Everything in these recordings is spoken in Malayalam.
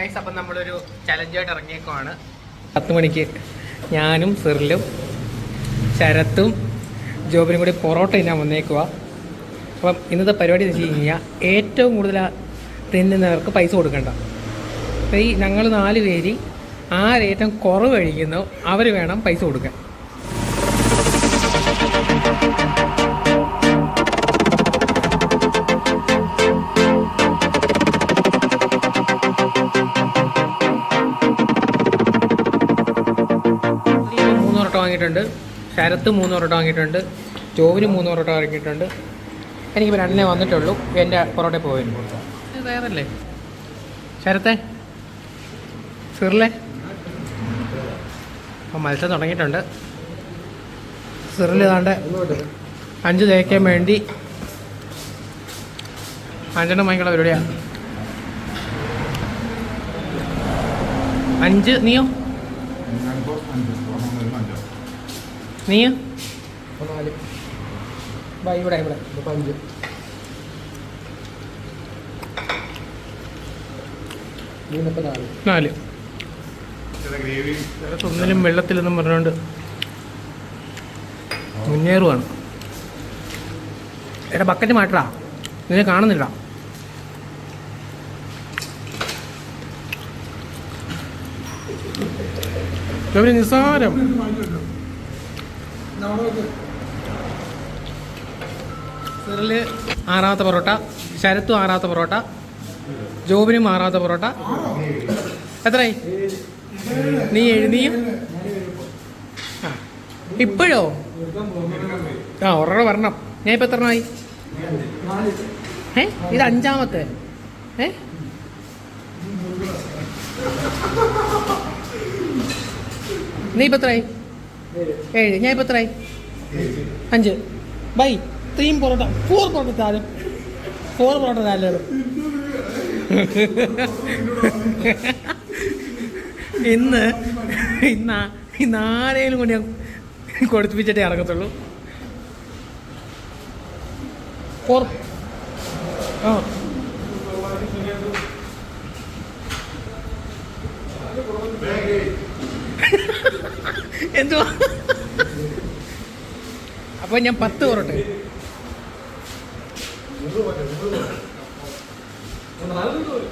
ഗൈസ് നമ്മളൊരു ചലഞ്ചായിട്ട് ഇറങ്ങിയേക്കുവാണ്. പത്ത് മണിക്ക് ഞാനും സിറിലും ശരത്തും ജോബിനും കൂടി പൊറോട്ട ഞാൻ വന്നേക്കുക അപ്പം ഇന്നത്തെ പരിപാടി എന്ന് വെച്ച് കഴിഞ്ഞാൽ ഏറ്റവും കൂടുതൽ തിന്നുന്നവർക്ക് പൈസ കൊടുക്കണ്ട. അപ്പം ഈ ഞങ്ങൾ നാല് പേര് ആരേറ്റവും കുറവ് കഴിക്കുന്നോ അവർ വേണം പൈസ കൊടുക്കാൻ. വാങ്ങിയിട്ടുണ്ട്. ശരത്ത് മൂന്ന് പൊറോട്ട വാങ്ങിയിട്ടുണ്ട്. ജോവിന് മൂന്ന് പൊറോട്ട വാങ്ങിയിട്ടുണ്ട്. എനിക്കിപ്പോൾ രണ്ടിനെ വന്നിട്ടുള്ളൂ. എന്റെ പൊറോട്ട പോയിരുന്നു വേറല്ലേ? ശരത്തെ? സിറിലെ? അപ്പോൾ മത്സരം തുടങ്ങിയിട്ടുണ്ട്. സിറിൽ അഞ്ച് തേക്കാൻ വേണ്ടി അഞ്ചെണ്ണം വാങ്ങിക്കള പരിപാടിയാണ് അഞ്ച് നീയോ? ബാ ഇവിടെ ഇവിടെ. അഞ്ച്. മൂന്നിപ്പോൾ നാല്. നാല്. ഒന്നിലും വെള്ളത്തിലെന്നും പറഞ്ഞുകൊണ്ട് മുന്നേറുവാണ്. എടാ ബക്കറ്റ് മാറ്റടാ. നിന്നെ കാണുന്നില്ല നിസ്സാരം. സിറിൽ ആറാമത്തെ പൊറോട്ട ശരത്തും ആറാമത്തെ പൊറോട്ട ജോബിനും ആറാമത്തെ പൊറോട്ട. എത്രയായി? നീ എഴുതിയും ഇപ്പോഴോ? ആ ഒരെണ്ണം വരണം. ഞാൻ ഇപ്പം എത്ര ആയി ഏ ഇത് അഞ്ചാമത്തെ. ഏ? നീ ഇപ്പം എത്രയായി? ഏഴ്. ഞാൻ ഇപ്പോൾ എത്രയായി അഞ്ച്. ബൈ. ത്രീം പൊറോട്ട. ഫോർ പൊറോട്ട താരം. ഫോർ പൊറോട്ട താരം ഇന്ന് ഇന്ന് ഇന്ന് ആരെങ്കിലും കൊണ്ട് ഞാൻ കൊടുപ്പിച്ചിട്ടേ ഇറങ്ങത്തുള്ളൂ. ഫോർ ആ. എന്തുവാ? അപ്പൊ ഞാൻ പത്ത് പൊറോട്ട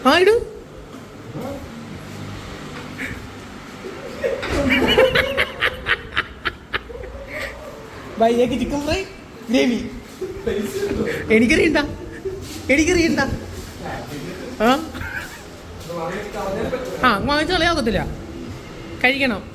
ആ ബൈക്ക് ചിക്കൻ ഫ്രൈ ഗ്രേവി എനിക്കറിയണ്ട. എനിക്കറിയണ്ട. ആ? ആ വാങ്ങിച്ചു കളയാകത്തില്ല കഴിക്കണം.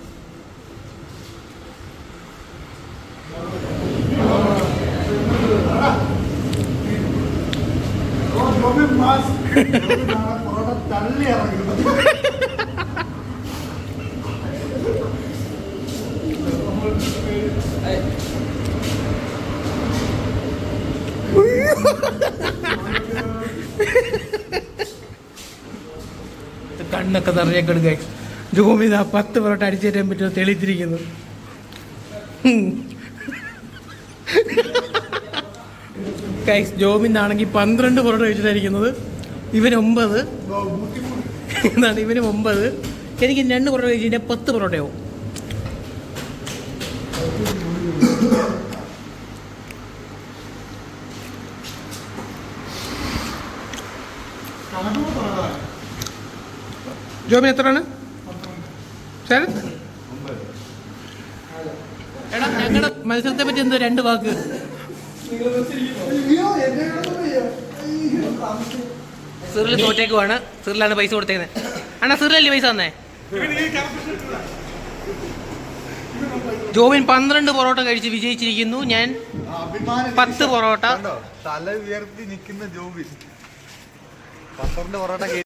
കണ്ണൊക്കെ നിറഞ്ഞേക്കെടു ഗൈസ് ജോമിത പത്ത് പൊറോട്ട അടിച്ചേറ്റാൻ പറ്റുമോ തെളിയിച്ചിരിക്കുന്നു. ജോമിന്നാണെങ്കിൽ പന്ത്രണ്ട് പൊറോട്ട കഴിച്ചിട്ടായിരിക്കുന്നത് ഇവന് ഒമ്പത് എന്താണ് ഇവന് ഒമ്പത് എനിക്ക് രണ്ട് പൊറോട്ട കഴിച്ചിട്ട് പത്ത് പൊറോട്ടയാവും ജോബിന് എത്രയാണ് ശരത് എടാ ഞങ്ങളുടെ മത്സരത്തെ പറ്റി എന്തോ രണ്ട് വാക്ക് സിറിൽ തോറ്റേക്കുവാണ് സിറിലാണ് പൈസ കൊടുത്തേക്കുന്നത് അണ്ണാ സിറിലല്ലേ പൈസ തന്നേ? ജോബിൻ പന്ത്രണ്ട് പൊറോട്ട കഴിച്ച് വിജയിച്ചിരിക്കുന്നു. ഞാൻ പത്ത് പൊറോട്ട. തല ഉയർത്തി നിൽക്കുന്ന ജോബി പന്ത്രണ്ട് പൊറോട്ട